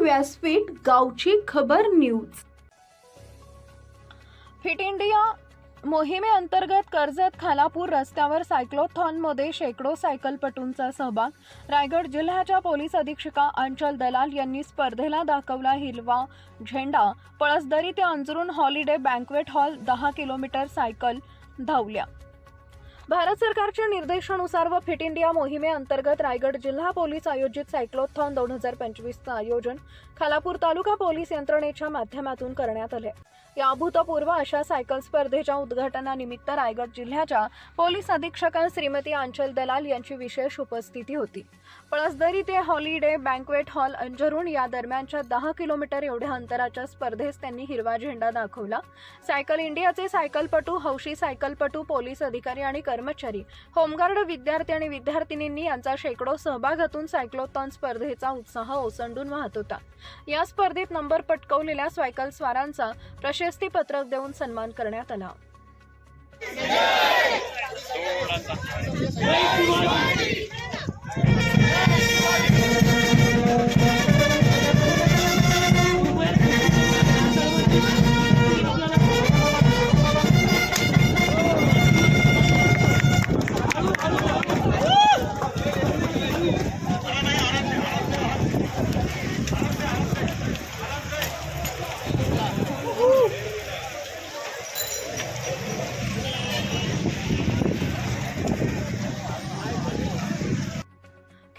व्यासपीठ गावची खबर न्यूज. फिट इंडिया मोहिमेअंतर्गत कर्जत खालापूर रस्त्यावर सायक्लोथॉनमध्ये शेकडो सायकलपटूंचा सहभाग. रायगड जिल्ह्याच्या पोलीस अधीक्षिका अंचल दलाल यांनी स्पर्धेला दाखवला हिरवा झेंडा. पळसदरी ते अंजरून हॉलिडे बँकवेट हॉल दहा किलोमीटर सायकल धावल्या. भारत सरकारच्या निर्देशानुसार व फिट इंडिया मोहिमेअंतर्गत रायगड जिल्हा पोलीस आयोजित सायक्लोथॉन दोन हजार पंचवीसचं आयोजन खालापूर तालुका पोलीस यंत्रणेच्या माध्यमातून करण्यात आले या अभूतपूर्व अशा सायकल स्पर्धेच्या उद्घाटनानिमित्त रायगड जिल्ह्याच्या पोलीस अधीक्षकां श्रीमती आंचल दलाल यांची विशेष उपस्थिती होती. पळसदरी ते हॉलिडे बँकवेट हॉल अंजरुण या दरम्यानच्या दहा किलोमीटर एवढ्या अंतराच्या स्पर्धेस त्यांनी हिरवा झेंडा दाखवला. सायकल इंडियाचे सायकलपटू हौशी सायकलपटू पोलीस अधिकारी आणि कर्मचारी. होमगार्ड विद्यार्थी आणि विद्यार्थिनींनी यांचा शेकडो सहभागातून सायक्लोथॉन स्पर्धेचा उत्साह ओसंडून वाहत होता. या स्पर्धेत नंबर पटकवलेल्या सायकल स्वारांचा प्रशस्तीपत्रक देऊन सन्मान करण्यात आला.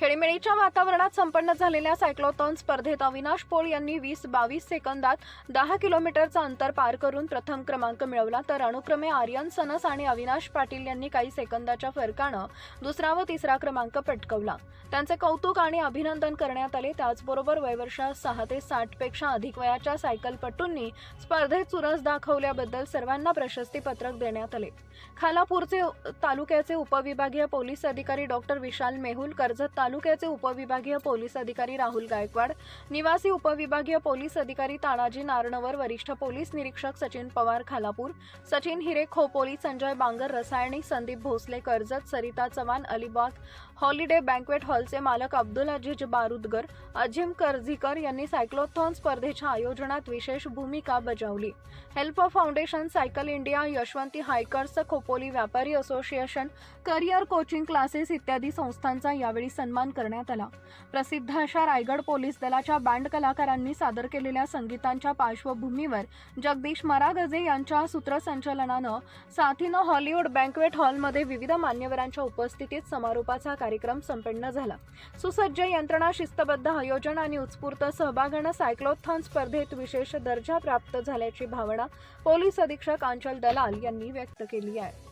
खेळीमेळीच्या वातावरणात संपन्न झालेल्या सायक्लोथॉन स्पर्धेत अविनाश पोळ यांनी वीस बावीस सेकंदात दहा किलोमीटरचं अंतर पार करून प्रथम क्रमांक मिळवला. तर अनुक्रमे आर्यन सनस आणि अविनाश पाटील यांनी काही सेकंदाच्या फरकानं दुसरा व तिसरा क्रमांक पटकवला. त्यांचे कौतुक आणि अभिनंदन करण्यात आले. त्याचबरोबर वयवर्षात सहा ते साठपेक्षा अधिक वयाच्या सायकलपटूंनी स्पर्धेत चुरस दाखवल्याबद्दल सर्वांना प्रशस्तीपत्रक देण्यात आले. खालापूरचे तालुक्याचे उपविभागीय पोलीस अधिकारी डॉक्टर विशाल मेहुल कर्जत तालुक्याचे उपविभागीय पोलीस अधिकारी राहुल गायकवाड निवासी उपविभागीय पोलीस अधिकारी तानाजी नारणवर वरिष्ठ पोलीस निरीक्षक सचिन पवार खालापूर सचिन हिरे खोपोली संजय बांगर रसायणी संदीप भोसले कर्जत सरिता चव्हाण अलिबाग हॉलिडे बँकवेट हॉलचे मालक अब्दुल अजीज बारुदगर अजिम करझीकर यांनी सायक्लोथॉन स्पर्धेच्या आयोजनात विशेष भूमिका बजावली. Help foundation cycle India Yashwanti hikers Khopoli व्यापारी असोसिएशन करिअर कोचिंग क्लासेस इत्यादी संस्थांचा यावेळी सन्मान सन्मान करण्यात आला. प्रसिद्ध अशा रायगड पोलीस दलाच्या बँड कलाकारांनी सादर केलेल्या संगीतांच्या पार्श्वभूमीवर जगदीश मरागजे यांच्या सूत्रसंचलनानं साथीनं हॉलिवूड बँकवेट हॉलमध्ये विविध मान्यवरांच्या उपस्थितीत समारोपाचा कार्यक्रम संपन्न झाला. सुसज्ज यंत्रणा शिस्तबद्ध आयोजन आणि उत्स्फूर्त सहभागानं सायक्लोथॉन स्पर्धेत विशेष दर्जा प्राप्त झाल्याची भावना पोलीस अधीक्षक आंचल दलाल यांनी व्यक्त केली आहे.